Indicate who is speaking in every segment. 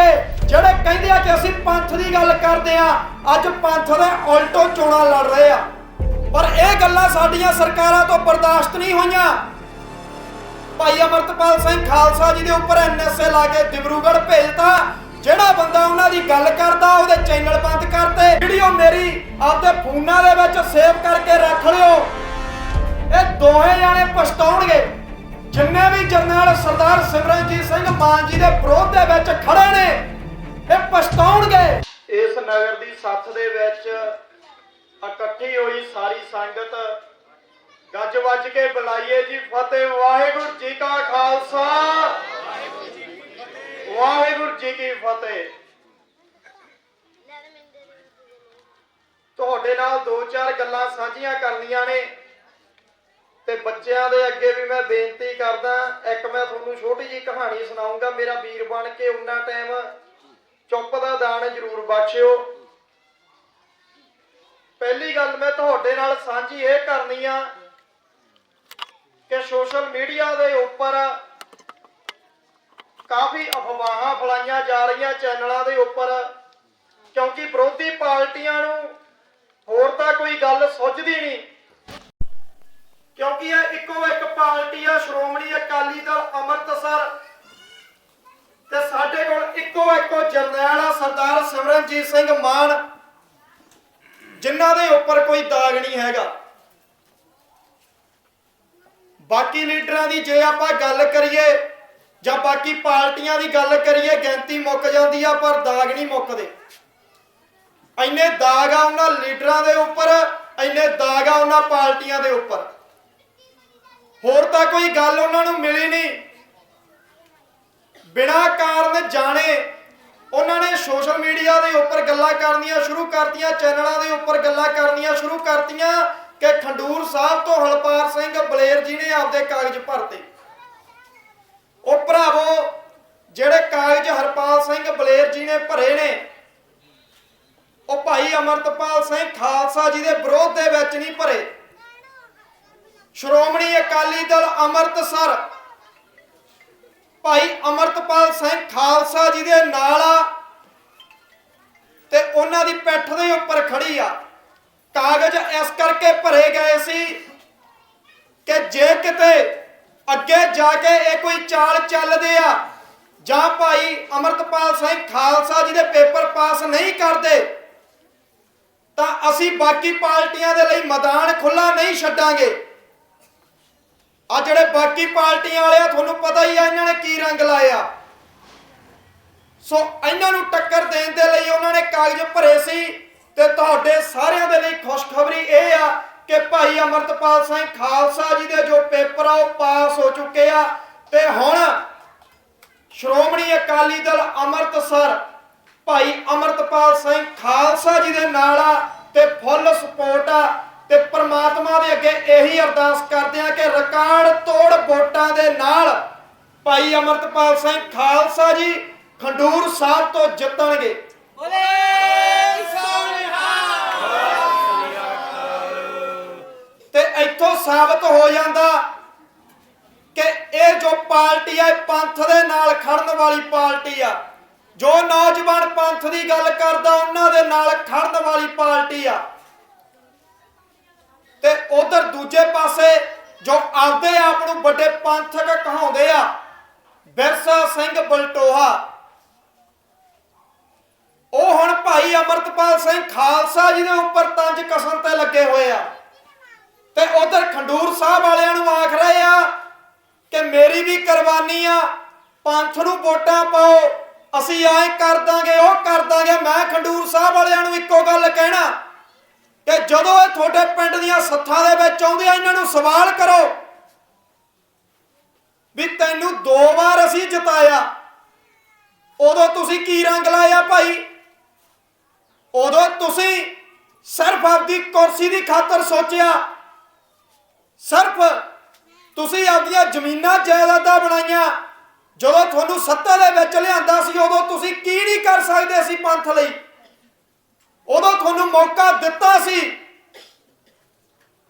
Speaker 1: ਕੇ, ਜਿਹੜੇ ਕਹਿੰਦੇ ਆ ਕਿ ਅਸੀਂ ਪੰਥ ਦੀ ਗੱਲ ਕਰਦੇ ਆ, ਅੱਜ ਪੰਥ ਦੇ ਉਲਟੋ ਚੋਣਾਂ ਲੜ ਰਹੇ ਆ। ਪਰ ਇਹ ਗੱਲਾਂ ਸਾਡੀਆਂ ਸਰਕਾਰਾਂ ਤੋਂ ਬਰਦਾਸ਼ਤ ਨਹੀਂ ਹੋਈਆਂ। ਭਾਈ ਅਮਰਤਪਾਲ ਸਿੰਘ ਖਾਲਸਾ ਜੀ ਦੇ ਉੱਪਰ ਐਨਐਸਏ ਲਾ ਕੇ ਦਿਬਰੂਗੜ੍ਹ ਭੇਜਤਾ, ਜਿਹੜਾ ਬੰਦਾ ਉਹਨਾਂ ਦੀ ਗੱਲ ਕਰਦਾ, ਉਹਦੇ ਚੈਨਲ ਬੰਦ ਕਰਤੇ। ਵੀਡੀਓ ਮੇਰੀ ਆਪਦੇ ਫੋਨਾਂ ਦੇ ਵਿੱਚ ਸੇਵ ਕਰਕੇ ਰੱਖ ਲਿਓ। ਇਹ ਦੋਹੇ ਜਾਣੇ ਪਛਤਾਉਣਗੇ। ਜਿੰਨੇ ਵੀ ਜਰਨੈਲ ਸਰਦਾਰ ਸਿਮਰਨਜੀਤ ਸਿੰਘ ਮਾਨ ਜੀ ਦੇ ਵਿਰੋਧ ਦੇ ਵਿੱਚ ਖੜੇ ਨੇ ਇਹ ਪਛਤਾਉਣਗੇ। ਇਸ ਨਗਰ ਦੀ ਸੱਥ ਦੇ ਵਿੱਚ ਇਕੱਠੀ ਹੋਈ ਸਾਰੀ ਸੰਗਤ ਗੱਜ ਵੱਜ ਕੇ ਬੁਲਾਈਏ ਜੀ ਫਤਿਹ। ਵਾਹਿਗੁਰੂ ਜੀ ਕਾ ਖਾਲਸਾ। ਵਾਹਿਗੁਰੂ ਜੀ ਕੀ ਫਤਿਹ। ਤੁਹਾਡੇ ਨਾਲ ਦੋ ਚਾਰ ਗੱਲਾਂ ਸਾਂਝੀਆਂ ਕਰਨੀਆਂ ਨੇ। ਤੇ ਬੱਚਿਆਂ ਦੇ ਅੱਗੇ ਵੀ ਮੈਂ ਬੇਨਤੀ ਕਰਦਾ, ਇੱਕ ਮੈਂ ਤੁਹਾਨੂੰ ਛੋਟੀ ਜੀ ਕਹਾਣੀ ਸੁਣਾਉਂਗਾ, ਮੇਰਾ ਵੀਰ ਬਣ ਕੇ ਉਹਨਾਂ ਟਾਈਮ ਚੁੱਪ ਦਾ ਦਾਨ ਜ਼ਰੂਰ ਬਖਸ਼ਿਓ। ਪਹਿਲੀ ਗੱਲ ਮੈਂ ਤੁਹਾਡੇ ਨਾਲ ਸਾਂਝੀ ਇਹ ਕਰਨੀ ਆ ਕਿ ਸੋਸ਼ਲ ਮੀਡੀਆ ਦੇ ਉੱਪਰ ਕਾਫੀ ਅਫਵਾਹਾਂ ਫਲਾਈਆਂ ਜਾ ਰਹੀਆਂ ਚੈਨਲਾਂ ਦੇ ਉੱਪਰ, ਕਿਉਂਕਿ ਵਿਰੋਧੀ ਪਾਰਟੀਆਂ ਨੂੰ ਹੋਰ ਤਾਂ ਕੋਈ ਗੱਲ ਸੁਝਦੀ ਨਹੀਂ। ਕਿਉਂਕਿ ਇਹ ਇੱਕੋ ਇੱਕ ਪਾਰਟੀ ਆ, ਸ਼੍ਰੋਮਣੀ ਅਕਾਲੀ ਦਲ ਅੰਮ੍ਰਿਤਸਰ। ਤੇ ਸਾਡੇ ਕੋਲ ਇੱਕੋ ਇੱਕੋ ਜਰਨੈਲ ਆ, ਸਰਦਾਰ ਸਿਮਰਨਜੀਤ ਸਿੰਘ ਮਾਨ, ਜਿਨ੍ਹਾਂ ਦੇ ਉੱਪਰ ਕੋਈ ਦਾਗ ਨਹੀਂ ਹੈਗਾ। ਬਾਕੀ ਲੀਡਰਾਂ ਦੀ ਜੇ ਆਪਾਂ ਗੱਲ ਕਰੀਏ, ਜਾਂ ਬਾਕੀ ਪਾਰਟੀਆਂ ਦੀ ਗੱਲ ਕਰੀਏ, ਗਿਣਤੀ ਮੁੱਕ ਜਾਂਦੀ ਆ, ਪਰ ਦਾਗ ਨਹੀਂ ਮੁੱਕਦੇ। ਇੰਨੇ ਦਾਗ ਆ ਉਹਨਾਂ ਲੀਡਰਾਂ ਦੇ ਉੱਪਰ, ਇੰਨੇ ਦਾਗ ਆ ਉਹਨਾਂ ਪਾਰਟੀਆਂ ਦੇ ਉੱਪਰ। ਹੋਰ ਤਾਂ ਕੋਈ ਗੱਲ ਉਹਨਾਂ ਨੂੰ ਮਿਲੀ ਨਹੀਂ। ਬਿਨਾਂ ਕਾਰਨ ਜਾਣੇ ਉਹਨਾਂ ਨੇ ਸੋਸ਼ਲ ਮੀਡੀਆ ਦੇ ਉੱਪਰ ਗੱਲਾਂ ਕਰਨੀਆਂ ਸ਼ੁਰੂ ਕਰਤੀਆਂ, ਚੈਨਲਾਂ ਦੇ ਉੱਪਰ ਗੱਲਾਂ ਕਰਨੀਆਂ ਸ਼ੁਰੂ ਕਰਤੀਆਂ ਕਿ ਖੰਡੂਰ ਸਾਹਿਬ ਤੋਂ ਹਲਪਾਰ ਸਿੰਘ ਬਲੇਰ ਜੀ ਨੇ ਆਪਦੇ ਕਾਗਜ਼ ਭਰਤੇ। ਉਹ ਭਰਾਵੋ, ਜਿਹੜੇ ਕਾਗਜ਼ ਹਰਪਾਲ ਸਿੰਘ ਬਲੇਰ ਜੀ ਨੇ ਭਰੇ ਨੇ, ਉਹ ਭਾਈ ਅਮਰਤਪਾਲ ਸਿੰਘ ਖਾਲਸਾ ਜੀ ਦੇ ਵਿਰੋਧ ਦੇ ਵਿੱਚ ਨਹੀਂ ਭਰੇ। ਸ਼੍ਰੋਮਣੀ ਅਕਾਲੀ ਦਲ ਅੰਮ੍ਰਿਤਸਰ, ਭਾਈ ਅਮਰਤਪਾਲ ਸਿੰਘ ਖਾਲਸਾ ਜੀ ਦੇ ਨਾਲ ਆ ਤੇ ਉਹਨਾਂ ਦੀ ਪਿੱਠ ਦੇ ਉੱਪਰ ਖੜੀ ਆ। ਕਾਗਜ਼ ਇਸ ਕਰਕੇ ਭਰੇ ਗਏ ਸੀ ਕਿ ਜੇ ਕਿਤੇ ਅੱਗੇ ਜਾ ਕੇ ਇਹ ਕੋਈ ਚਾਲ ਚੱਲਦੇ ਆ ਜਾਂ ਭਾਈ ਅਮਰਤਪਾਲ ਸਿੰਘ ਖਾਲਸਾ ਜੀ ਦੇ ਪੇਪਰ ਪਾਸ ਨਹੀਂ ਕਰਦੇ, ਤਾਂ ਅਸੀਂ ਬਾਕੀ ਪਾਰਟੀਆਂ ਦੇ ਲਈ ਮੈਦਾਨ ਖੁੱਲਾ ਨਹੀਂ ਛੱਡਾਂਗੇ। ਆ ਜਿਹੜੇ ਬਾਕੀ ਪਾਰਟੀਆਂ ਵਾਲੇ ਆ, ਤੁਹਾਨੂੰ ਪਤਾ ਹੀ ਆ, ਇਹਨਾਂ ਨੇ ਕੀ ਰੰਗ ਲਾਇਆ। ਸੋ ਇਹਨਾਂ ਨੂੰ ਟੱਕਰ ਦੇਣ ਦੇ ਲਈ ਉਹਨਾਂ ਨੇ ਕਾਗਜ਼ ਭਰੇ ਸੀ ਤੇ ਤੁਹਾਡੇ ਸਾਰਿਆਂ ਦੇ ਲਈ ਖੁਸ਼ਖਬਰੀ ਇਹ ਆ ਕਿ ਭਾਈ ਅਮਰਤਪਾਲ ਸਿੰਘ ਖਾਲਸਾ ਜੀ ਦੇ ਜੋ ਪੇਪਰ ਆ, ਉਹ ਪਾਸ ਹੋ ਚੁੱਕੇ ਆ। ਤੇ ਹੁਣ ਸ਼੍ਰੋਮਣੀ ਅਕਾਲੀ ਦਲ ਅੰਮ੍ਰਿਤਸਰ, ਭਾਈ ਅਮਰਤਪਾਲ ਸਿੰਘ ਖਾਲਸਾ ਜੀ ਦੇ ਨਾਲ ਆ ਤੇ ਫੁੱਲ ਸਪੋਰਟ ਆ। ਤੇ ਪ੍ਰਮਾਤਮਾ ਦੇ ਅੱਗੇ ਇਹੀ ਅਰਦਾਸ ਕਰਦੇ ਆ ਕਿ ਰਿਕਾਰਡ ਤੋੜ ਵੋਟਾਂ ਦੇ ਨਾਲ ਭਾਈ ਅਮਰਤਪਾਲ ਸਿੰਘ ਖਾਲਸਾ ਜੀ ਖੰਡੂਰ ਸਾਹਿਬ ਤੋਂ ਜਿੱਤਣਗੇ।
Speaker 2: ਬੋਲੇ
Speaker 1: ਤੇ ਇੱਥੋਂ ਸਾਬਤ ਹੋ ਜਾਂਦਾ ਕਿ ਇਹ ਜੋ ਪਾਰਟੀ ਆ ਇਹ ਪੰਥ ਦੇ ਨਾਲ ਖੜਨ ਵਾਲੀ ਪਾਰਟੀ ਆ। ਜੋ ਨੌਜਵਾਨ ਪੰਥ ਦੀ ਗੱਲ ਕਰਦਾ ਉਹਨਾਂ ਦੇ ਨਾਲ ਖੜਨ ਵਾਲੀ ਪਾਰਟੀ ਆ। ਤੇ ਉਧਰ ਦੂਜੇ ਪਾਸੇ ਜੋ ਆਪਦੇ ਆਪ ਨੂੰ ਵੱਡੇ ਪੰਥਕ ਕਹਾਉਂਦੇ ਆ, ਬਿਰਸਾ ਸਿੰਘ ਬਲਟੋਹਾ। ਉਹ ਹੁਣ ਭਾਈ ਅਮਰਤਪਾਲ ਸਿੰਘ ਖਾਲਸਾ ਜੀ ਦੇ ਉੱਪਰ ਤੰਜ ਕਸਣ ਤੇ ਲੱਗੇ ਹੋਏ ਆ। ਤੇ ਉਧਰ ਖੰਡੂਰ ਸਾਹਿਬ ਵਾਲਿਆਂ ਨੂੰ ਆਖ ਰਹੇ ਆ ਕਿ ਮੇਰੀ ਵੀ ਕੁਰਬਾਨੀ ਆ, ਪੰਥ ਨੂੰ ਵੋਟਾਂ ਪਾਓ, ਅਸੀਂ ਐਂ ਕਰ ਦਾਂਗੇ, ਉਹ ਕਰ ਦਾਂਗੇ। ਮੈਂ ਖੰਡੂਰ ਸਾਹਿਬ ਵਾਲਿਆਂ ਨੂੰ ਇੱਕੋ ਗੱਲ ਕਹਿਣਾ ਕਿ ਜਦੋਂ ਇਹ ਤੁਹਾਡੇ ਪਿੰਡ ਦੀਆਂ ਸੱਥਾਂ ਦੇ ਵਿੱਚ ਆਉਂਦੇ ਆ, ਇਹਨਾਂ ਨੂੰ ਸਵਾਲ ਕਰੋ ਵੀ ਤੈਨੂੰ ਦੋ ਵਾਰ ਅਸੀਂ ਜਿਤਾਇਆ। ਉਦੋਂ ਤੁਸੀਂ ਕੀ ਰੰਗ ਲਾਇਆ ਭਾਈ? ਉਦੋਂ ਤੁਸੀਂ ਸਿਰਫ ਆਪਦੀ ਕੁਰਸੀ ਦੀ ਖਾਤਰ ਸੋਚਿਆ। ਸਿਰਫ ਤੁਸੀਂ ਆਪਦੀਆਂ ਜ਼ਮੀਨਾਂ, ਜਾਇਦਾਦਾਂ ਬਣਾਈਆਂ। ਜਦੋਂ ਤੁਹਾਨੂੰ ਸੱਤਾ ਦੇ ਵਿੱਚ ਲਿਆਂਦਾ ਸੀ, ਉਦੋਂ ਤੁਸੀਂ ਕੀ ਨਹੀਂ ਕਰ ਸਕਦੇ ਸੀ ਪੰਥ ਲਈ? ਉਦੋਂ ਤੁਹਾਨੂੰ ਮੌਕਾ ਦਿੱਤਾ ਸੀ।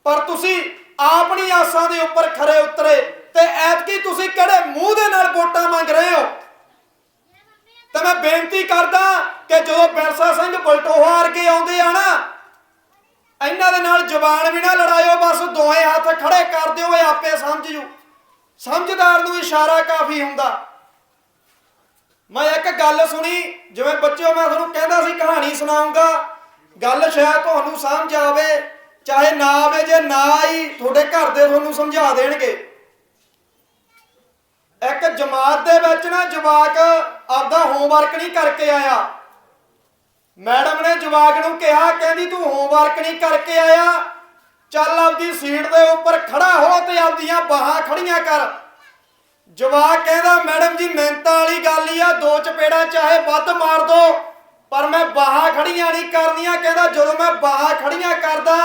Speaker 1: ਪਰ ਤੁਸੀਂ ਆਪਣੀ ਆਸਾਂ ਦੇ ਉੱਪਰ ਖਰੇ ਉਤਰੇ ਤੇ ਐਤਕੀ ਤੁਸੀਂ ਕਿਹੜੇ ਮੂੰਹ ਦੇ ਨਾਲ ਵੋਟਾਂ ਮੰਗ ਰਹੇ ਹੋ? ਤੇ ਮੈਂ ਬੇਨਤੀ ਕਰਦਾ ਕਿ ਜਦੋਂ ਬਿਰਸਾ ਸਿੰਘ ਬਲਟੋਹਾ ਵਰਗੇ ਆਉਂਦੇ ਆ ਨਾ, ਇਹਨਾਂ ਦੇ ਨਾਲ ਜ਼ਬਾਨ ਵੀ ਨਾ ਲੜਾਇਓ, ਬਸ ਦੋਵੇਂ ਹੱਥ ਖੜੇ ਕਰ ਦਿਓ, ਇਹ ਆਪੇ ਸਮਝ ਜੂ ਸਮਝਦਾਰ ਨੂੰ ਇਸ਼ਾਰਾ ਕਾਫੀ ਹੁੰਦਾ। ਮੈਂ ਇੱਕ ਗੱਲ ਸੁਣੀ, ਜਿਵੇਂ ਬੱਚਿਓ, ਮੈਂ ਤੁਹਾਨੂੰ ਕਹਿੰਦਾ ਸੀ, ਕਹਾਣੀ ਸੁਣਾਉਂਗਾ। ਗੱਲ ਸ਼ਾਇਦ ਤੁਹਾਨੂੰ ਸਮਝ ਆਵੇ ਚਾਹੇ ਨਾ ਆਵੇ, ਜੇ ਨਾ ਆਈ, ਤੁਹਾਡੇ ਘਰ ਦੇ ਤੁਹਾਨੂੰ ਸਮਝਾ ਦੇਣਗੇ। ਇੱਕ ਜਮਾਤ ਦੇ ਵਿੱਚ ਨਾ ਜਵਾਕ ਆਪਦਾ ਹੋਮਵਰਕ ਨਹੀਂ ਕਰਕੇ ਆਇਆ। ਮੈਡਮ ਨੇ ਜਵਾਕ ਨੂੰ ਕਿਹਾ, ਕਹਿੰਦੀ ਤੂੰ ਹੋਮਵਰਕ ਨਹੀਂ ਕਰਕੇ ਆਇਆ। ਚੱਲ ਆਪਦੀ ਸੀਟ ਦੇ ਉੱਪਰ ਖੜਾ ਹੋ ਤੇ ਆਪਦੀਆਂ ਬਾਹਾਂ ਖੜੀਆਂ ਕਰ। ਜਵਾਕ ਕਹਿੰਦਾ, ਮੈਡਮ ਜੀ ਮਿਹਨਤਾਂ ਵਾਲੀ ਗੱਲ ਹੀ ਆ, ਦੋ ਚਪੇੜਾ ਚਾਹੇ ਵੱਧ ਮਾਰ ਦੋ। ਪਰ ਮੈਂ ਬਾਹਾਂ ਖੜੀਆਂ ਨਹੀਂ ਕਰਨੀਆਂ, ਕਹਿੰਦਾ ਜਦੋਂ ਮੈਂ ਬਾਹਾਂ ਖੜੀਆਂ ਕਰਦਾ,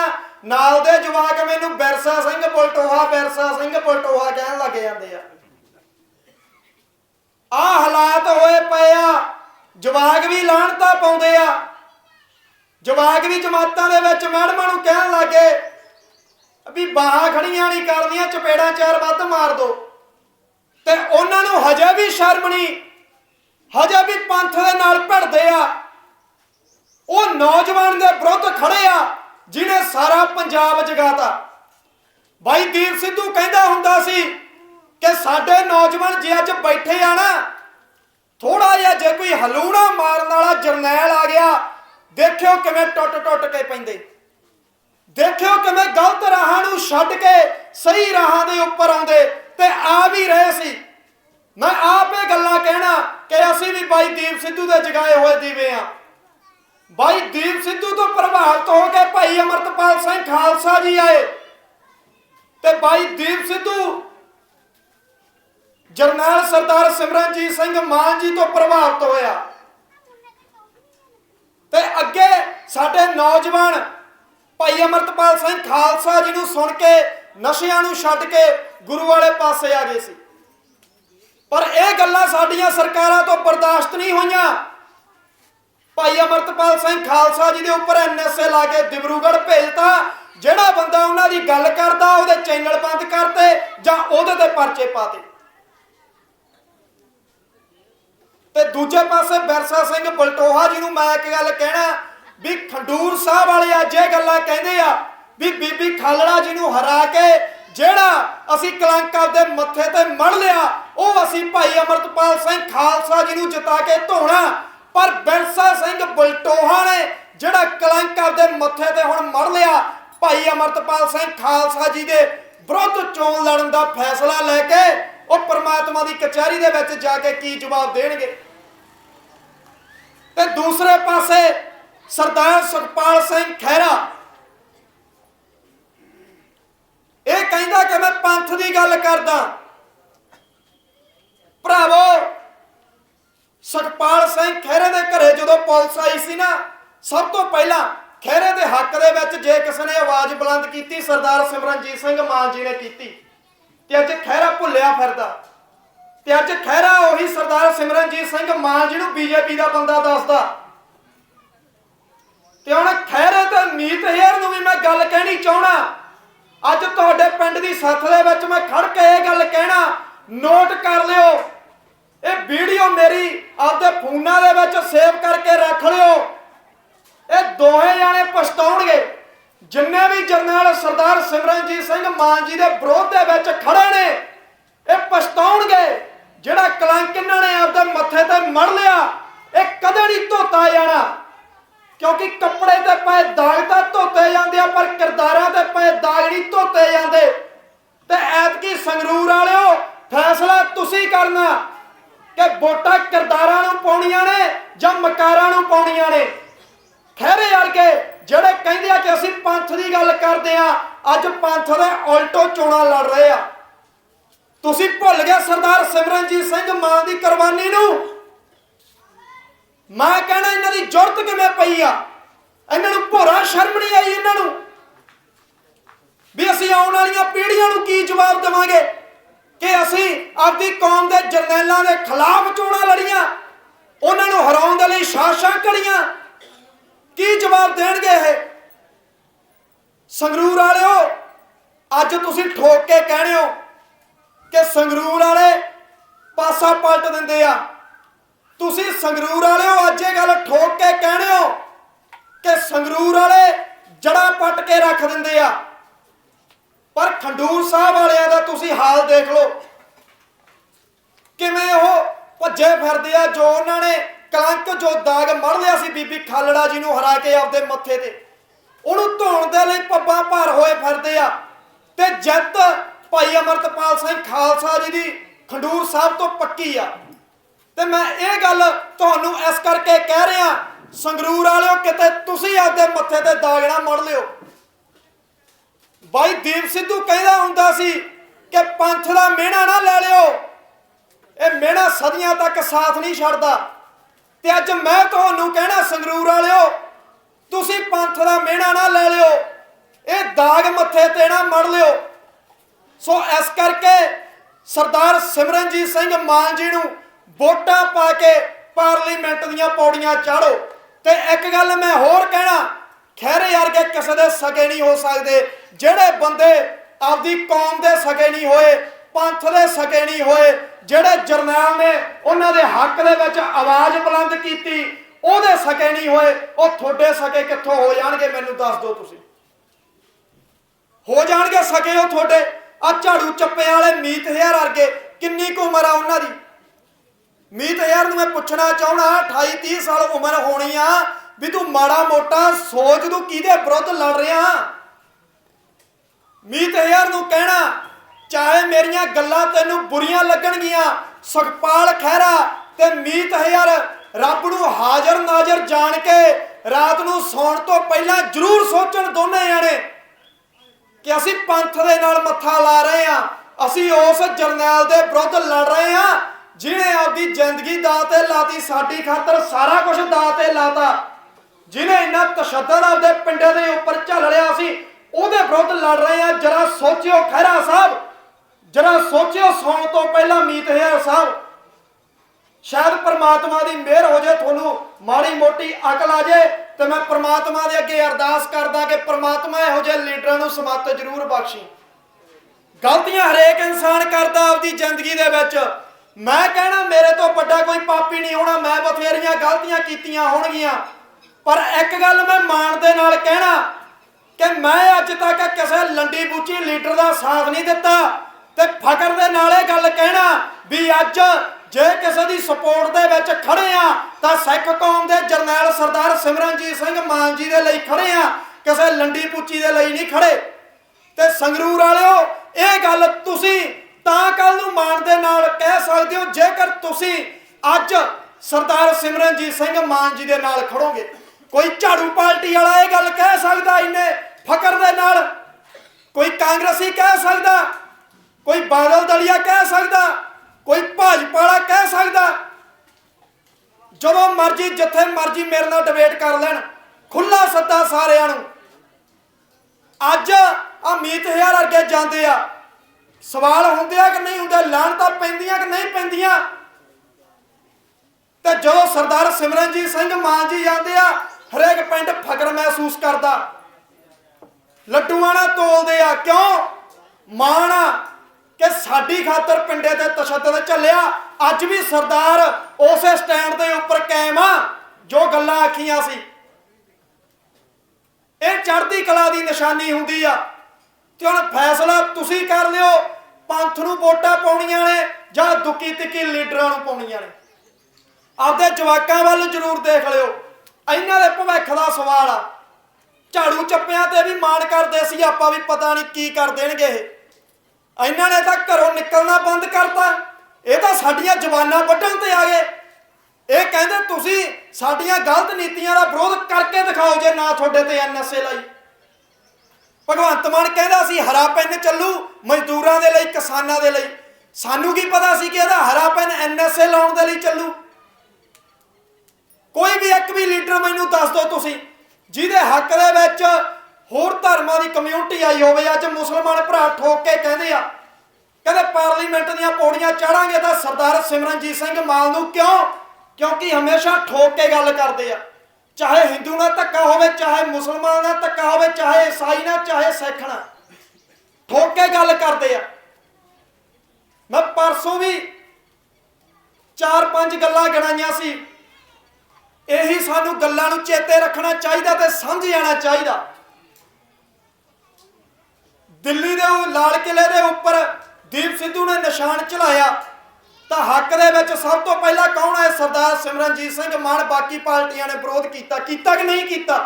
Speaker 1: ਨਾਲ ਦੇ ਜਵਾਕ ਮੈਨੂੰ ਬਿਰਸਾ ਸਿੰਘ ਬਲਟੋਹਾ ਬਿਰਸਾ ਸਿੰਘ ਬਲਟੋਹਾ ਕਹਿਣ ਲੱਗ ਜਾਂਦੇ ਆ। ਆ ਹਾਲਾਤ ਹੋਏ ਪਏ ਆ, ਜਵਾਕ ਵੀ ਲਾਹਣਤਾ ਪਾਉਂਦੇ ਆ। ਜਵਾਕ ਵੀ ਜਮਾਤਾਂ ਦੇ ਵਿੱਚ ਮੈਡਮਾਂ ਨੂੰ ਕਹਿਣ ਲੱਗੇ, ਵੀ ਬਾਹਾਂ ਖੜੀਆਂ ਨਹੀਂ ਕਰਨੀਆਂ, ਚਪੇੜਾਂ ਚਾਰ ਵੱਧ ਮਾਰ ਦੋ। ਤੇ ਉਹਨਾਂ ਨੂੰ ਹਜੇ ਵੀ ਸ਼ਰਮ ਨਹੀਂ, ਹਜੇ ਵੀ ਪੰਥ ਦੇ ਨਾਲ ਭਿੜਦੇ ਆ। ਉਹ ਨੌਜਵਾਨ ਦੇ ਵਿਰੁੱਧ ਖੜੇ ਆ ਜਿਨੇ ਸਾਰਾ ਪੰਜਾਬ ਜਗਾਤਾ। ਬਾਈ ਦੀਪ ਸਿੱਧੂ ਕਹਿੰਦਾ ਹੁੰਦਾ ਸੀ ਕਿ ਸਾਡੇ ਨੌਜਵਾਨ ਜੇ ਅੱਜ ਬੈਠੇ ਆ ਨਾ ਥੋੜਾ ਜਿਹਾ ਜੇ ਕੋਈ ਹਲੂਣਾ ਮਾਰਨ ਵਾਲਾ ਜਰਨੈਲ ਆ ਗਿਆ, ਦੇਖਿਓ ਕਿਵੇਂ ਟੁੱਟ ਟੁੱਟ ਕੇ ਪੈਂਦੇ। ਦੇਖਿਓ ਕਿਵੇਂ ਗਲਤ ਰਾਹਾਂ ਨੂੰ ਛੱਡ ਕੇ ਸਹੀ ਰਾਹਾਂ ਦੇ ਉੱਪਰ ਆਉਂਦੇ ਤੇ ਆ ਵੀ ਰਹੇ ਸੀ। ਮੈਂ ਆਪ ਇਹ ਗੱਲਾਂ ਕਹਿਣਾ ਕਿ ਅਸੀਂ ਵੀ ਬਾਈ ਦੀਪ ਸਿੱਧੂ ਦੇ ਜਗਾਏ ਹੋਏ ਦੀਵੇ ਆ। ਬਾਈ ਦੀਪ ਸਿੱਧੂ ਤੋਂ ਪ੍ਰਭਾਵਿਤ ਹੋ ਕੇ ਭਾਈ ਅਮਰਤਪਾਲ ਸਿੰਘ ਖਾਲਸਾ ਜੀ ਆਏ। ਤੇ ਬਾਈ ਦੀਪ ਸਿੱਧੂ, ਜਰਨੈਲ ਸਰਦਾਰ ਸਿਮਰਨਜੀਤ ਸਿੰਘ ਮਾਨ ਜੀ ਤੋਂ ਪ੍ਰਭਾਵਿਤ ਹੋਇਆ। ਤੇ ਅੱਗੇ ਸਾਡੇ ਨੌਜਵਾਨ ਭਾਈ ਅਮਰਤਪਾਲ ਸਿੰਘ ਖਾਲਸਾ ਜੀ ਨੂੰ ਸੁਣ ਕੇ, ਨਸ਼ਿਆਂ ਨੂੰ ਛੱਡ ਕੇ ਗੁਰੂ ਵਾਲੇ ਪਾਸੇ ਆ ਗਏ ਸੀ। ਪਰ ਇਹ ਗੱਲਾਂ ਸਾਡੀਆਂ ਸਰਕਾਰਾਂ ਤੋਂ ਬਰਦਾਸ਼ਤ ਨਹੀਂ ਹੋਈਆਂ। ਭਾਈ ਅਮਰਤਪਾਲ ਸਿੰਘ ਖਾਲਸਾ ਜੀ ਦੇ ਉੱਪਰ ਐਨਐਸਏ ਲਾ ਕੇ ਦਿਬਰੂਗੜ੍ਹ ਭੇਜਤਾ, ਜਿਹੜਾ ਬੰਦਾ ਉਹਨਾਂ ਦੀ ਗੱਲ ਕਰਦਾ, ਉਹਦੇ ਚੈਨਲ ਬੰਦ ਕਰਤੇ ਜਾਂ ਉਹਦੇ ਤੇ ਪਰਚੇ ਪਾਤੇ। ਤੇ ਦੂਜੇ ਪਾਸੇ ਬਿਰਸਾ ਸਿੰਘ ਬਲਟੋਹਾ ਜੀ ਨੂੰ ਮੈਂ ਇੱਕ ਗੱਲ ਕਹਿਣਾ, ਵੀ ਖੰਡੂਰ ਸਾਹਿਬ ਵਾਲੇ ਅੱਜ ਇਹ ਗੱਲਾਂ ਕਹਿੰਦੇ ਆ, ਵੀ ਬੀਬੀ ਖਾਲੜਾ ਜੀ ਨੂੰ ਹਰਾ ਕੇ ਜਿਹੜਾ ਅਸੀਂ ਕਲੰਕ ਦੇ ਮੱਥੇ ਤੇ ਮੜ ਲਿਆ, ਉਹ ਅਸੀਂ ਭਾਈ ਅਮਰਤਪਾਲ ਸਿੰਘ ਖਾਲਸਾ ਜੀ ਨੂੰ ਜਿਤਾ ਕੇ ਧੋਣਾ। ਪਰ ਬਿਰਸਾ ਸਿੰਘ ਬਲਟੋਹਾ ਨੇ ਜਿਹੜਾ ਕਲੰਕ ਆਪਦੇ ਮੱਥੇ ਤੇ ਹੁਣ ਮੜ ਲਿਆ, ਭਾਈ ਅਮਰਤਪਾਲ ਸਿੰਘ ਖਾਲਸਾ ਜੀ ਦੇ ਵਿਰੁੱਧ ਚੋਣ ਲੜਨ ਦਾ ਫੈਸਲਾ ਲੈ ਕੇ ਉਹ ਪ੍ਰਮਾਤਮਾ ਦੀ ਕਚਹਿਰੀ ਦੇ ਵਿੱਚ ਜਾ ਕੇ ਕੀ ਜਵਾਬ ਦੇਣਗੇ? ਤੇ ਦੂਸਰੇ ਪਾਸੇ ਸਰਦਾਰ ਸੁਖਪਾਲ ਸਿੰਘ ਖਹਿਰਾ ਇਹ ਕਹਿੰਦਾ ਕਿ ਮੈਂ ਪੰਥ ਦੀ ਗੱਲ ਕਰਦਾ। ਭਰਾਵੋ ਸੁਖਪਾਲ ਸਿੰਘ ਖਹਿਰੇ ਦੇ ਘਰੇ ਜਦੋਂ ਪੁਲਿਸ ਆਈ ਸੀ ਨਾ, ਸਭ ਤੋਂ ਪਹਿਲਾਂ ਖਹਿਰੇ ਦੇ ਹੱਕ ਦੇ ਵਿੱਚ ਜੇ ਕਿਸੇ ਨੇ ਆਵਾਜ਼ ਬੁਲੰਦ ਕੀਤੀ, ਸਰਦਾਰ ਸਿਮਰਨਜੀਤ ਸਿੰਘ ਮਾਨ ਜੀ ਨੇ ਕੀਤੀ। ਤੇ ਅੱਜ ਖਹਿਰਾ ਭੁੱਲਿਆ ਫਿਰਦਾ। ਤੇ ਅੱਜ ਖਹਿਰਾ ਉਹੀ ਸਰਦਾਰ ਸਿਮਰਨਜੀਤ ਸਿੰਘ ਮਾਨ ਜੀ ਨੂੰ ਬੀਜੇਪੀ ਦਾ ਬੰਦਾ ਦੱਸਦਾ। ਤੇ ਹੁਣ ਖਹਿਰੇ ਤੇ ਮੀਤ ਹੇਰ ਨੂੰ ਵੀ ਮੈਂ ਗੱਲ ਕਹਿਣੀ ਚਾਹਣਾ ਅੱਜ ਤੁਹਾਡੇ ਪਿੰਡ ਦੀ ਸੱਥ ਦੇ ਵਿੱਚ ਮੈਂ ਖੜ ਕੇ ਇਹ ਗੱਲ ਕਹਿਣਾ, ਨੋਟ ਕਰ ਲਿਓ। ਇਹ ਵੀਡੀਓ ਮੇਰੀ ਆਪਦੇ ਫੋਨਾਂ ਦੇ ਵਿੱਚ ਸੇਵ ਕਰਕੇ ਰੱਖ ਲਿਓ। ਇਹ ਦੋਹੇ ਜਾਣੇ ਪਛਤਾਉਣਗੇ। ਜਿੰਨੇ ਵੀ ਜਰਨੈਲ ਸਰਦਾਰ ਸਿਮਰਨਜੀਤ ਸਿੰਘ ਮਾਨ ਜੀ ਦੇ ਵਿਰੋਧ ਦੇ ਵਿੱਚ ਖੜੇ ਨੇ, ਇਹ ਪਛਤਾਉਣਗੇ। ਜਿਹੜਾ ਕਲੰਕ ਇਹਨਾਂ ਨੇ ਆਪਦੇ ਮੱਥੇ ਤੇ ਮੜ ਲਿਆ, ਇਹ ਕਦੇ ਨਹੀਂ ਧੋਤਾ ਜਾਣਾ। ਕਿਉਂਕਿ ਕੱਪੜੇ ਤੇ ਪਏ ਦਾਗ ਤਾਂ ਧੋਤੇ ਜਾਂਦੇ ਆ, ਪਰ ਕਿਰਦਾਰਾਂ ਤੇ ਪਏ ਦਾਗ ਨਹੀਂ ਧੋਤੇ ਜਾਂਦੇ। ਤੇ ਐਤਕੀ ਸੰਗਰੂਰ ਵਾਲਿਓ, ਫੈਸਲਾ ਤੁਸੀਂ ਕਰਨਾ। ਕਿ ਵੋਟਾਂ ਕਿਰਦਾਰਾਂ ਨੂੰ ਪਾਉਣੀਆਂ ਨੇ ਜਾਂ ਮਕਾਰਾਂ ਨੂੰ ਪਾਉਣੀਆਂ ਨੇ? ਖਹਿਰੇ ਵਰਗੇ ਜਿਹੜੇ ਕਹਿੰਦੇ ਆ ਕਿ ਅਸੀਂ ਪੰਥ ਦੀ ਗੱਲ ਕਰਦੇ ਆ, ਅੱਜ ਪੰਥ ਦੇ ਉਲਟੋ ਚੋਣਾਂ ਲੜ ਰਹੇ ਆ। ਤੁਸੀਂ ਭੁੱਲ ਗਏ ਸਰਦਾਰ ਸਿਮਰਨਜੀਤ ਸਿੰਘ ਮਾਂ ਦੀ ਕੁਰਬਾਨੀ ਨੂੰ? ਮੈਂ ਕਹਿੰਦਾ ਇਹਨਾਂ ਦੀ ਜ਼ਰੂਰਤ ਕਿਵੇਂ ਪਈ ਆ? ਇਹਨਾਂ ਨੂੰ ਭੋਰਾ ਸ਼ਰਮ ਨਹੀਂ ਆਈ ਇਹਨਾਂ ਨੂੰ? ਵੀ ਅਸੀਂ ਆਉਣ ਵਾਲੀਆਂ ਪੀੜ੍ਹੀਆਂ ਨੂੰ ਕੀ ਜਵਾਬ ਦੇਵਾਂਗੇ? ਕਿ ਅਸੀਂ ਆਪਦੀ ਕੌਮ ਦੇ ਜਰਨੈਲਾਂ ਦੇ ਖਿਲਾਫ ਚੋਣਾਂ ਲੜੀਆਂ, ਉਹਨਾਂ ਨੂੰ ਹਰਾਉਣ ਦੇ ਲਈ ਸਾਸ਼ਾਂ ਕਰੀਆਂ ਕੀ ਜਵਾਬ ਦੇਣਗੇ ਇਹ? ਸੰਗਰੂਰ ਵਾਲਿਓ, ਅੱਜ ਤੁਸੀਂ ਠੋਕ ਕੇ ਕਹਿਣੇ ਹੋ ਕਿ ਸੰਗਰੂਰ ਵਾਲੇ ਪਾਸਾ ਪਲਟ ਦਿੰਦੇ ਆ। ਤੁਸੀਂ ਸੰਗਰੂਰ ਵਾਲਿਓ, ਅੱਜ ਇਹ ਗੱਲ ਠੋਕ ਕੇ ਕਹਿਣੇ ਹੋ ਕਿ ਸੰਗਰੂਰ ਵਾਲੇ ਜੜਾ ਪੱਟ ਕੇ ਰੱਖ ਦਿੰਦੇ ਆ। ਪਰ ਖੰਡੂਰ ਸਾਹਿਬ ਵਾਲਿਆਂ ਦਾ ਤੁਸੀਂ ਹਾਲ ਦੇਖ ਲਓ। ਕਿਵੇਂ ਉਹ ਭੱਜੇ ਫਿਰਦੇ ਆ, ਜੋ ਉਹਨਾਂ ਨੇ ਕਲੰਕ ਜੋ ਦਾਗ ਮੜ ਲਿਆ ਸੀ ਬੀਬੀ ਖਾਲੜਾ ਜੀ ਨੂੰ ਹਰਾ ਕੇ ਆਪਦੇ ਮੱਥੇ ਤੇ। ਉਹਨੂੰ ਧੋਣ ਦੇ ਲਈ ਪੱਬਾਂ ਭਰ ਹੋਏ ਫਿਰਦੇ ਆ। ਤੇ ਜਿੱਤ ਭਾਈ ਅਮਰਤਪਾਲ ਸਿੰਘ ਖਾਲਸਾ ਜੀ ਦੀ ਖੰਡੂਰ ਸਾਹਿਬ ਤੋਂ ਪੱਕੀ ਆ। ਤੇ ਮੈਂ ਇਹ ਗੱਲ ਤੁਹਾਨੂੰ ਇਸ ਕਰਕੇ ਕਹਿ ਰਿਹਾ, ਸੰਗਰੂਰ ਵਾਲਿਓ, ਕਿਤੇ ਤੁਸੀਂ ਆਪਦੇ ਮੱਥੇ ਤੇ ਦਾਗ ਨਾ ਮੜ ਲਿਓ। ਬਾਈ ਦੀਪ ਸਿੱਧੂ ਕਹਿੰਦਾ ਹੁੰਦਾ ਸੀ ਕਿ ਪੰਥ ਦਾ ਮਿਹਣਾ ਨਾ ਲੈ ਲਿਓ। ਇਹ ਮਿਹਣਾ ਸਦੀਆਂ ਤੱਕ ਸਾਥ ਨਹੀਂ ਛੱਡਦਾ। ਤੇ ਅੱਜ ਮੈਂ ਤੁਹਾਨੂੰ ਕਹਿਣਾ ਸੰਗਰੂਰ ਵਾਲਿਓ, ਤੁਸੀਂ ਪੰਥ ਦਾ ਮਿਹਣਾ ਨਾ ਲੈ ਲਿਓ। ਇਹ ਦਾਗ ਮੱਥੇ ਤੇ ਨਾ ਮੜ ਲਿਓ। ਸੋ ਇਸ ਕਰਕੇ ਸਰਦਾਰ ਸਿਮਰਨਜੀਤ ਸਿੰਘ ਮਾਨ ਜੀ ਨੂੰ ਵੋਟਾਂ ਪਾ ਕੇ ਪਾਰਲੀਮੈਂਟ ਦੀਆਂ ਪੌੜੀਆਂ ਚਾੜੋ। ਤੇ ਇੱਕ ਗੱਲ ਮੈਂ ਹੋਰ ਕਹਿਣਾ ਖੈਰੇ ਵਰਗੇ ਕਿਸੇ ਦੇ ਸਕੇ ਨਹੀਂ ਹੋ ਸਕਦੇ। ਜਿਹੜੇ ਬੰਦੇ ਆਪਦੀ ਕੌਮ ਦੇ ਸਕੇ ਨਹੀਂ ਹੋਏ, ਪੰਥ ਦੇ ਸਕੇ ਨਹੀਂ ਹੋਏ, ਜਿਹੜੇ ਜਰਨੈਲ ਨੇ ਉਹਨਾਂ ਦੇ ਹੱਕ ਦੇ ਵਿੱਚ ਆਵਾਜ਼ ਬੁਲੰਦ ਕੀਤੀ, ਉਹਦੇ ਸਕੇ ਨਹੀਂ ਹੋਏ, ਉਹ ਤੁਹਾਡੇ ਸਕੇ ਕਿੱਥੋਂ ਹੋ ਜਾਣਗੇ ਮੈਨੂੰ ਦੱਸ ਦਿਓ ਤੁਸੀਂ। ਹੋ ਜਾਣਗੇ ਸਕੇ ਉਹ ਤੁਹਾਡੇ। ਆ ਝਾੜੂ ਚੱਪੇ ਵਾਲੇ ਮੀਤ ਹਜ਼ਾਰ ਵਰਗੇ, ਕਿੰਨੀ ਕੁ ਉਮਰ ਆ ਉਹਨਾਂ ਦੀ? ਮੀਤ ਹਜ਼ਾਰ ਨੂੰ ਮੈਂ ਪੁੱਛਣਾ ਚਾਹਣਾ 28 30 ਸਾਲ ਉਮਰ ਹੋਣੀ ਆ ਵੀ ਤੂੰ ਮਾੜਾ ਮੋਟਾ ਸੋਚ ਤੂੰ ਕਿਹਦੇ ਵਿਰੁੱਧ ਲੜ ਰਿਹਾ? ਮੀਤ ਹਜ਼ਾਰ ਨੂੰ ਕਹਿਣਾ, ਚਾਹੇ ਮੇਰੀਆਂ ਗੱਲਾਂ ਤੈਨੂੰ ਬੁਰੀਆਂ ਲੱਗਣਗੀਆਂ, ਸੁਖਪਾਲ ਖਹਿਰਾ ਤੇ ਮੀਤ ਹਜ਼ਾਰ ਰੱਬ ਨੂੰ ਹਾਜ਼ਰ ਨਾਜ਼ਰ ਜਾਣ ਕੇ ਰਾਤ ਨੂੰ ਸੌਣ ਤੋਂ ਪਹਿਲਾਂ ਜ਼ਰੂਰ ਸੋਚਣ ਦੋਨੇ ਜਾਣੇ ਕਿ ਅਸੀਂ ਪੰਥ ਦੇ ਨਾਲ ਮੱਥਾ ਲਾ ਰਹੇ ਹਾਂ, ਅਸੀਂ ਉਸ ਜਰਨੈਲ ਦੇ ਵਿਰੁੱਧ ਲੜ ਰਹੇ ਹਾਂ, ਜਿਹਨੇ ਆਪਦੀ ਜ਼ਿੰਦਗੀ ਦਾ ਤੇ ਲਾਤੀ, ਸਾਡੀ ਖਾਤਰ ਸਾਰਾ ਕੁਝ ਦਾ ਤੇ ਲਾਤਾ। ਜਿਹਨੇ ਇੰਨਾ ਤਸ਼ੱਦਦ ਆਪਦੇ ਪਿੰਡੇ ਦੇ ਉੱਪਰ ਝੱਲ ਲਿਆ ਸੀ, ਉਹਦੇ ਵਿਰੁੱਧ ਲੜ ਰਹੇ ਹਾਂ ਜਰਾ ਸੋਚਿਓ ਖਹਿਰਾ ਸਾਹਿਬ, ਜਰਾ ਸੋਚਿਓ ਸੌਣ ਤੋਂ ਪਹਿਲਾਂ ਮੀਤ ਹਜ਼ਾਰ ਸਾਹਿਬ। ਸ਼ਾਇਦ ਪ੍ਰਮਾਤਮਾ ਦੀ ਮਿਹਰ ਹੋ ਜੇ, ਤੁਹਾਨੂੰ ਮਾੜੀ ਮੋਟੀ ਅਕਲ ਆ ਜੇ, ਤੇ ਮੈਂ ਪ੍ਰਮਾਤਮਾ ਦੇ ਅੱਗੇ ਅਰਦਾਸ ਕਰਦਾ ਕਿ ਪ੍ਰਮਾਤਮਾ ਇਹੋ ਜਿਹੇ ਲੀਡਰਾਂ ਨੂੰ ਸਮੱਤ ਜ਼ਰੂਰ ਬਖਸ਼ੀ। ਗਲਤੀਆਂ ਹਰੇਕ ਇਨਸਾਨ ਕਰਦਾ ਆਪਦੀ ਜ਼ਿੰਦਗੀ ਦੇ ਵਿੱਚ। ਮੈਂ ਕਹਿਣਾ, ਮੇਰੇ ਤੋਂ ਵੱਡਾ ਕੋਈ ਪਾਪੀ ਨਹੀਂ ਹੋਣਾ, ਮੈਂ ਬਥੇਰੀਆਂ ਗਲਤੀਆਂ ਕੀਤੀਆਂ ਹੋਣਗੀਆਂ। ਪਰ ਇੱਕ ਗੱਲ ਮੈਂ ਮਾਣ ਦੇ ਨਾਲ ਕਹਿਣਾ ਕਿ ਮੈਂ ਅੱਜ ਤੱਕ ਕਿਸੇ ਲੰਡੀ ਬੂਚੀ ਲੀਡਰ ਦਾ ਸਾਥ ਨਹੀਂ ਦਿੱਤਾ ਤੇ ਫਕਰ ਦੇ ਨਾਲ ਇਹ ਗੱਲ ਕਹਿਣਾ ਵੀ ਅੱਜ ਜੇ ਕਿਸੇ ਦੀ ਸਪੋਰਟ ਦੇ ਵਿੱਚ ਖੜੇ ਆ, ਤਾਂ ਸਿੱਖ ਕੌਮ ਦੇ ਜਰਨੈਲ ਸਰਦਾਰ ਸਿਮਰਨਜੀਤ ਸਿੰਘ ਮਾਨ ਜੀ ਦੇ ਲਈ ਖੜੇ ਆ, ਕਿਸੇ ਲੰਡੀ ਪੁੱਚੀ ਦੇ ਲਈ ਨਹੀਂ ਖੜੇ। ਤੇ ਸੰਗਰੂਰ ਵਾਲਿਓ, ਇਹ ਗੱਲ ਤੁਸੀਂ ਤਾਂ ਕੱਲ ਨੂੰ ਮਾਣ ਦੇ ਨਾਲ ਕਹਿ ਸਕਦੇ ਹੋ ਜੇਕਰ ਤੁਸੀਂ ਅੱਜ ਸਰਦਾਰ ਸਿਮਰਨਜੀਤ ਸਿੰਘ ਮਾਨ ਜੀ ਦੇ ਨਾਲ ਖੜੋਗੇ। ਕੋਈ ਝਾੜੂ ਪਾਰਟੀ ਵਾਲਾ ਇਹ ਗੱਲ ਕਹਿ ਸਕਦਾ ਇੰਨੇ ਫਕਰ ਦੇ ਨਾਲ? ਕੋਈ ਕਾਂਗਰਸੀ ਕਹਿ ਸਕਦਾ? ਕੋਈ ਬਾਦਲ ਦਲੀਆ ਕਹਿ ਸਕਦਾ? ਕੋਈ ਭਾਜਪਾ ਵਾਲਾ ਕਹਿ ਸਕਦਾ? ਜਦੋਂ ਮਰਜ਼ੀ, ਜਿੱਥੇ ਮਰਜ਼ੀ ਮੇਰੇ ਨਾਲ ਡਿਬੇਟ ਕਰ ਲੈਣ ਖੁੱਲਾ ਸੱਦਾ ਸਾਰਿਆਂ ਨੂੰ। ਅੱਜ ਅਮੀਤ ਮੀਤ ਹਜ਼ਾਰ ਅੱਗੇ ਜਾਂਦੇ ਆ। ਸਵਾਲ ਹੁੰਦੇ ਆ ਕਿ ਨਹੀਂ ਹੁੰਦੇ ਲਾਣ ਤਾਂ ਪੈਂਦੀਆਂ ਕਿ ਨਹੀਂ ਪੈਂਦੀਆਂ? ਤੇ ਜਦੋਂ ਸਰਦਾਰ ਸਿਮਰਨਜੀਤ ਸਿੰਘ ਮਾਨ ਜੀ ਜਾਂਦੇ ਆ ਹਰੇਕ ਪਿੰਡ ਫਕਰ ਮਹਿਸੂਸ ਕਰਦਾ। ਲੱਡੂਆਂ ਨਾਲ ਤੋਲਦੇ ਆ, ਕਿਉਂ? ਮਾਣ ਆ ਕਿ ਸਾਡੀ ਖਾਤਰ ਪਿੰਡੇ ਤੇ ਤਸ਼ੱਦਦ ਚੱਲਿਆ ਅੱਜ ਵੀ ਸਰਦਾਰ ਉਸੇ ਸਟੈਂਡ ਦੇ ਉੱਪਰ ਕਾਇਮ ਆ, ਜੋ ਗੱਲਾਂ ਆਖੀਆਂ ਸੀ। ਇਹ ਚੜ੍ਹਦੀ ਕਲਾ ਦੀ ਨਿਸ਼ਾਨੀ ਹੁੰਦੀ ਆ। ਤੇ ਹੁਣ ਫੈਸਲਾ ਤੁਸੀਂ ਕਰ ਲਿਓ, ਪੰਥ ਨੂੰ ਵੋਟਾਂ ਪਾਉਣੀਆਂ ਨੇ ਜਾਂ ਦੁੱਕੀ ਤਿੱਕੀ ਲੀਡਰਾਂ ਨੂੰ ਪਾਉਣੀਆਂ ਨੇ। ਆਪਦੇ ਜਵਾਕਾਂ ਵੱਲ ਜ਼ਰੂਰ ਦੇਖ ਲਿਓ। ਇਹਨਾਂ ਦੇ ਭਵਿੱਖ ਦਾ ਸਵਾਲ ਆ। ਝਾੜੂ ਚੱਪਿਆਂ ਤੇ ਵੀ ਮਾਣ ਕਰਦੇ ਸੀ, ਆਪਾਂ ਵੀ ਪਤਾ ਨਹੀਂ ਕੀ ਕਰ ਦੇਣਗੇ ਇਹ। ਇਹਨਾਂ ਨੇ ਤਾਂ ਘਰੋਂ ਨਿਕਲਣਾ ਬੰਦ ਕਰਤਾ। ਇਹ ਤਾਂ ਸਾਡੀਆਂ ਜਵਾਨਾਂ ਵੱਢਣ ਤੇ ਆ ਗਏ। ਇਹ ਕਹਿੰਦੇ, ਤੁਸੀਂ ਸਾਡੀਆਂ ਗਲਤ ਨੀਤੀਆਂ ਦਾ ਵਿਰੋਧ ਕਰਕੇ ਦਿਖਾਓ ਜੇ ਨਾ ਤੁਹਾਡੇ ਤੇ ਐਨਐਸਏ ਲਾਈ। ਭਗਵੰਤ ਮਾਨ ਕਹਿੰਦਾ ਸੀ, ਹਰਾ ਪੈਨ ਚੱਲੂ ਮਜ਼ਦੂਰਾਂ ਦੇ ਲਈ, ਕਿਸਾਨਾਂ ਦੇ ਲਈ। ਸਾਨੂੰ ਕੀ ਪਤਾ ਸੀ ਕਿ ਇਹਦਾ ਹਰਾ ਪੈਨ ਐਨਐਸਏ ਲਾਉਣ ਦੇ ਲਈ ਚੱਲੂ? ਕੋਈ ਵੀ ਇੱਕ ਵੀ ਲੀਡਰ ਮੈਨੂੰ ਦੱਸ ਦਿਓ ਤੁਸੀਂ, ਜਿਹਦੇ ਹੱਕ ਦੇ ਵਿੱਚ ਹੋਰ ਧਰਮਾਂ ਦੀ ਕਮਿਊਨਿਟੀ ਆਈ ਹੋਵੇ, ਅੱਜ ਮੁਸਲਮਾਨ ਭਰਾ ਠੋਕ ਕੇ ਕਹਿੰਦੇ ਆ, ਕਹਿੰਦੇ ਪਾਰਲੀਮੈਂਟ ਦੀਆਂ ਪੌੜੀਆਂ ਚੜਾਂਗੇ ਤਾਂ ਸਰਦਾਰ ਸਿਮਰਨਜੀਤ ਸਿੰਘ ਮਾਨ ਨੂੰ ਕਿਉਂ? ਕਿਉਂਕਿ ਹਮੇਸ਼ਾ ਠੋਕ ਕੇ ਗੱਲ ਕਰਦੇ ਆ। ਚਾਹੇ ਹਿੰਦੂ ਨਾਲ ਧੱਕਾ ਹੋਵੇ, ਚਾਹੇ ਮੁਸਲਮਾਨ ਨਾਲ ਧੱਕਾ ਹੋਵੇ, ਚਾਹੇ ਈਸਾਈ ਨਾਲ, ਚਾਹੇ ਸਿੱਖ ਨਾਲ, ਠੋਕ ਕੇ ਗੱਲ ਕਰਦੇ ਆ। ਮੈਂ ਪਰਸੋਂ ਵੀ ਚਾਰ ਪੰਜ ਗੱਲਾਂ ਗਿਣਾਈਆਂ ਸੀ। ਇਹੀ ਸਾਨੂੰ ਗੱਲਾਂ ਨੂੰ ਚੇਤੇ ਰੱਖਣਾ ਚਾਹੀਦਾ ਤੇ ਸਮਝ ਜਾਣਾ ਚਾਹੀਦਾ। ਦਿੱਲੀ ਦੇ ਉਹ ਲਾਲ ਕਿਲੇ ਦੇ ਉੱਪਰ ਦੀਪ ਸਿੱਧੂ ਨੇ ਨਿਸ਼ਾਨ ਚਲਾਇਆ ਤਾਂ ਹੱਕ ਦੇ ਵਿੱਚ ਸਭ ਤੋਂ ਪਹਿਲਾਂ ਕੌਣ ਹੈ? ਸਰਦਾਰ ਸਿਮਰਨਜੀਤ ਸਿੰਘ ਮਾਨ। ਬਾਕੀ ਪਾਰਟੀਆਂ ਨੇ ਵਿਰੋਧ ਕੀਤਾ। ਕੀਤਾ ਕਿ ਨਹੀਂ ਕੀਤਾ?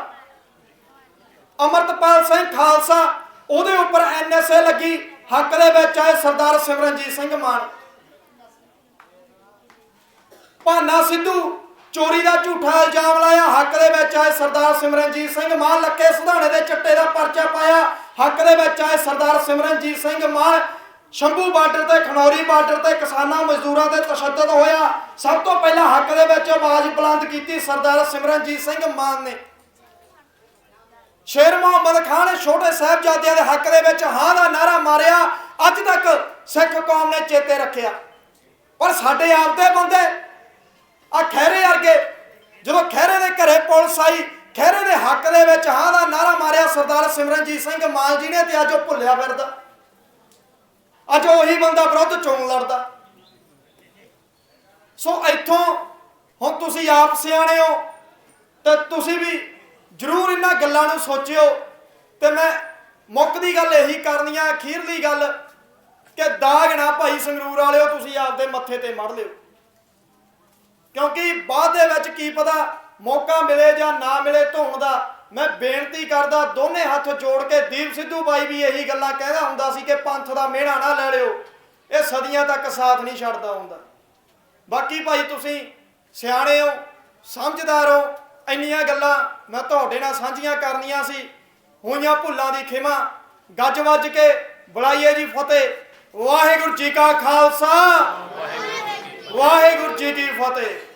Speaker 1: ਅਮਰਤਪਾਲ ਸਿੰਘ ਖਾਲਸਾ, ਉਹਦੇ ਉੱਪਰ ਐਨਐਸਏ ਲੱਗੀ। ਹੱਕ ਦੇ ਵਿੱਚ ਆਏ ਸਰਦਾਰ ਸਿਮਰਨਜੀਤ ਸਿੰਘ ਮਾਨ। ਭਾਨਾ ਸਿੱਧੂ ਚੋਰੀ ਦਾ ਝੂਠਾ ਇਲਜ਼ਾਮ ਲਾਇਆ। ਹੱਕ ਦੇ ਵਿੱਚ ਆਏ ਸਰਦਾਰ ਸਿਮਰਨਜੀਤ ਸਿੰਘ। ਮਾਨ ਲੱਕੇ ਸੁਧਾਣੇ ਦੇ ਚੱਟੇ ਦਾ ਪਰਚਾ ਪਾਇਆ। ਹੱਕ ਦੇ ਵਿੱਚ ਆਏ ਸਰਦਾਰ ਸਿਮਰਨਜੀਤ ਸਿੰਘ। ਮਾਨ ਸ਼ੰਭੂ ਬਾਰਡਰ ਤੇ, ਖਨੌਰੀ ਬਾਰਡਰ ਤੇ ਕਿਸਾਨਾਂ, ਮਜ਼ਦੂਰਾਂ ਤੇ ਤਸ਼ੱਦਦ ਹੋਇਆ। ਸਭ ਤੋਂ ਪਹਿਲਾਂ ਹੱਕ ਦੇ ਵਿੱਚ ਆਵਾਜ਼ ਬੁਲੰਦ ਕੀਤੀ ਸਰਦਾਰ ਸਿਮਰਨਜੀਤ ਸਿੰਘ ਮਾਨ ਨੇ। ਸ਼ੇਰ ਮੁਹੰਮਦ ਖਾਨ ਨੇ ਛੋਟੇ ਸਾਹਿਬਜ਼ਾਦਿਆਂ ਦੇ ਹੱਕ ਦੇ ਵਿੱਚ ਹਾਂ ਦਾ ਨਾਰਾ ਮਾਰਿਆ। ਅੱਜ ਤੱਕ ਸਿੱਖ ਕੌਮ ਨੇ ਚੇਤੇ ਰੱਖਿਆ। ਪਰ ਸਾਡੇ ਆਪ ਦੇ ਬੰਦੇ ਆ ਖਹਿਰੇ ਵਰਗੇ ਜਦੋਂ ਖਹਿਰੇ ਦੇ ਘਰੇ ਖਹਿਰੇ ਦੇ ਹੱਕ ਦੇ ਵਿੱਚ ਹਾਂ ਦਾ ਨਾਰਾ ਮਾਰਿਆ ਸਰਦਾਰ ਸਿਮਰਨਜੀਤ ਸਿੰਘ ਮਾਨ ਜੀ ਨੇ ਤੇ ਅੱਜ ਉਹ ਭੁੱਲਿਆ ਫਿਰਦਾ। ਅੱਜ ਉਹੀ ਬੰਦਾ ਵਿਰੁੱਧ ਚੋਣ ਲੜਦਾ। ਸੋ ਇੱਥੋਂ ਹੁਣ ਤੁਸੀਂ ਆਪ ਸਿਆਣੇ ਹੋ ਤੇ ਤੁਸੀਂ ਵੀ ਜ਼ਰੂਰ ਇਹਨਾਂ ਗੱਲਾਂ ਨੂੰ ਸੋਚਿਓ। ਤੇ ਮੈਂ ਮੁੱਕ ਦੀ ਗੱਲ ਇਹੀ ਕਰਨੀ ਆ, ਅਖੀਰਲੀ ਗੱਲ, ਕਿ ਦਾਗ ਨਾ ਭਾਈ ਸੰਗਰੂਰ ਵਾਲਿਓ, ਤੁਸੀਂ ਆਪਦੇ ਮੱਥੇ ਤੇ ਮੜ ਲਿਓ। ਕਿਉਂਕਿ ਬਾਅਦ ਦੇ ਵਿੱਚ ਕੀ ਪਤਾ ਮੌਕਾ ਮਿਲੇ ਜਾਂ ਨਾ ਮਿਲੇ ਧੋਣ ਦਾ। ਮੈਂ ਬੇਨਤੀ ਕਰਦਾ ਦੋਨੇ ਹੱਥ ਜੋੜ ਕੇ ਦੀਪ ਸਿੱਧੂ ਬਾਈ ਵੀ ਇਹੀ ਗੱਲਾਂ ਕਹਿੰਦਾ ਹੁੰਦਾ ਸੀ ਕਿ ਪੰਥ ਦਾ ਮਿਹਣਾ ਨਾ ਲੈ ਲਿਓ। ਇਹ ਸਦੀਆਂ ਤੱਕ ਸਾਥ ਨਹੀਂ ਛੱਡਦਾ ਹੁੰਦਾ। ਬਾਕੀ ਭਾਈ ਤੁਸੀਂ ਸਿਆਣੇ ਹੋ ਸਮਝਦਾਰ ਹੋ ਇੰਨੀਆਂ ਗੱਲਾਂ ਮੈਂ ਤੁਹਾਡੇ ਨਾਲ ਸਾਂਝੀਆਂ ਕਰਨੀਆਂ ਸੀ। ਹੋਈਆਂ ਭੁੱਲਾਂ ਦੀ ਖਿਮਾ ਗੱਜ ਵੱਜ ਕੇ ਬੁਲਾਈਏ ਜੀ ਫਤਿਹ। ਵਾਹਿਗੁਰੂ ਜੀ ਕਾ ਖਾਲਸਾ। ਵਾਹਿਗੁਰੂ ਜੀ ਕੀ ਫਤਿਹ।